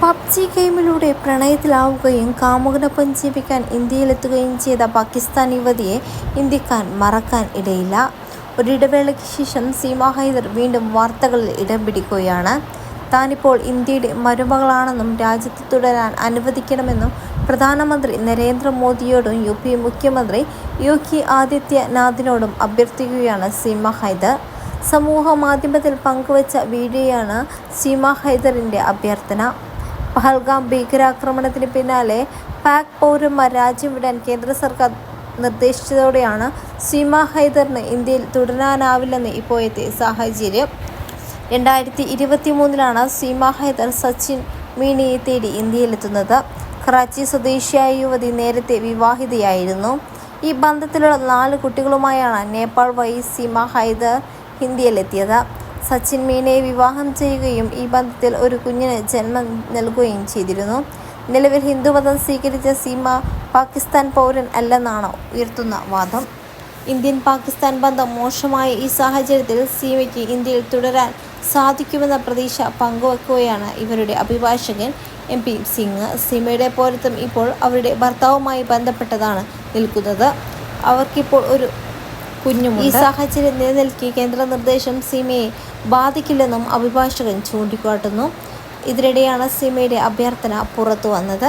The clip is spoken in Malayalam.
പബ്ജി ഗെയിമിലൂടെ പ്രണയത്തിലാവുകയും കാമുകനൊപ്പം ജീവിക്കാൻ ഇന്ത്യയിലെത്തുകയും ചെയ്ത പാകിസ്ഥാൻ യുവതിയെ ഇന്ത്യക്കാർ മറക്കാൻ ഇടയില്ല. ഒരിടവേളയ്ക്ക് ശേഷം സീമ ഹൈദർ വീണ്ടും വാർത്തകളിൽ ഇടം പിടിക്കുകയാണ്. താനിപ്പോൾ ഇന്ത്യയുടെ മരുമകളാണെന്നും രാജ്യത്ത് തുടരാൻ അനുവദിക്കണമെന്നും പ്രധാനമന്ത്രി നരേന്ദ്രമോദിയോടും യു പി മുഖ്യമന്ത്രി യോഗി ആദിത്യനാഥിനോടും അഭ്യർത്ഥിക്കുകയാണ് സീമ ഹൈദർ. സമൂഹ മാധ്യമത്തിൽ പങ്കുവച്ച വീഡിയോയാണ് സീമ ഹൈദറിന്റെ അഭ്യർത്ഥന. പഹൽഗാം ഭീകരാക്രമണത്തിന് പിന്നാലെ പാക് പൗരന്മാർ രാജ്യം വിടാൻ കേന്ദ്ര സർക്കാർ നിർദ്ദേശിച്ചതോടെയാണ് സീമ ഹൈദറിന് ഇന്ത്യയിൽ തുടരാനാവില്ലെന്ന് ഇപ്പോഴത്തെ സാഹചര്യം. രണ്ടായിരത്തി ഇരുപത്തി മൂന്നിലാണ് സീമ ഹൈദർ സച്ചിൻ മീണയെ തേടി ഇന്ത്യയിലെത്തുന്നത്. കറാച്ചി സ്വദേശിയായ യുവതി നേരത്തെ വിവാഹിതയായിരുന്നു. ഈ ബന്ധത്തിലുള്ള നാല് കുട്ടികളുമായാണ് നേപ്പാൾ വഴി സീമ ഹൈദർ ഇന്ത്യയിലെത്തിയത്. സച്ചിൻ മീനയെ വിവാഹം ചെയ്യുകയും ഈ ബന്ധത്തിൽ ഒരു കുഞ്ഞിന് ജന്മം നൽകുകയും ചെയ്തിരുന്നു. നിലവിൽ ഹിന്ദുമതം സ്വീകരിച്ച സീമ പാകിസ്ഥാൻ പൗരൻ അല്ലെന്നാണ് ഉയർത്തുന്ന വാദം. ഇന്ത്യൻ പാകിസ്ഥാൻ ബന്ധം മോശമായ ഈ സാഹചര്യത്തിൽ സീമയ്ക്ക് ഇന്ത്യയിൽ തുടരാൻ സാധിക്കുമെന്ന പ്രതീക്ഷ പങ്കുവെക്കുകയാണ് ഇവരുടെ അഭിഭാഷകൻ എം പി സിംഗ്. സീമയുടെ പൗരത്വം ഇപ്പോൾ അവരുടെ ഭർത്താവുമായി ബന്ധപ്പെട്ടതാണ് നിൽക്കുന്നത്. അവർക്കിപ്പോൾ ഒരു കുഞ്ഞുമുണ്ട്. ഈ സാഹചര്യം നിലനിൽക്കി കേന്ദ്ര നിർദ്ദേശം സീമയെ ബാധിക്കില്ലെന്നും അഭിഭാഷകൻ ചൂണ്ടിക്കാട്ടുന്നു. ഇതിനിടെയാണ് സീമയുടെ അഭ്യർത്ഥന പുറത്തു വന്നത്.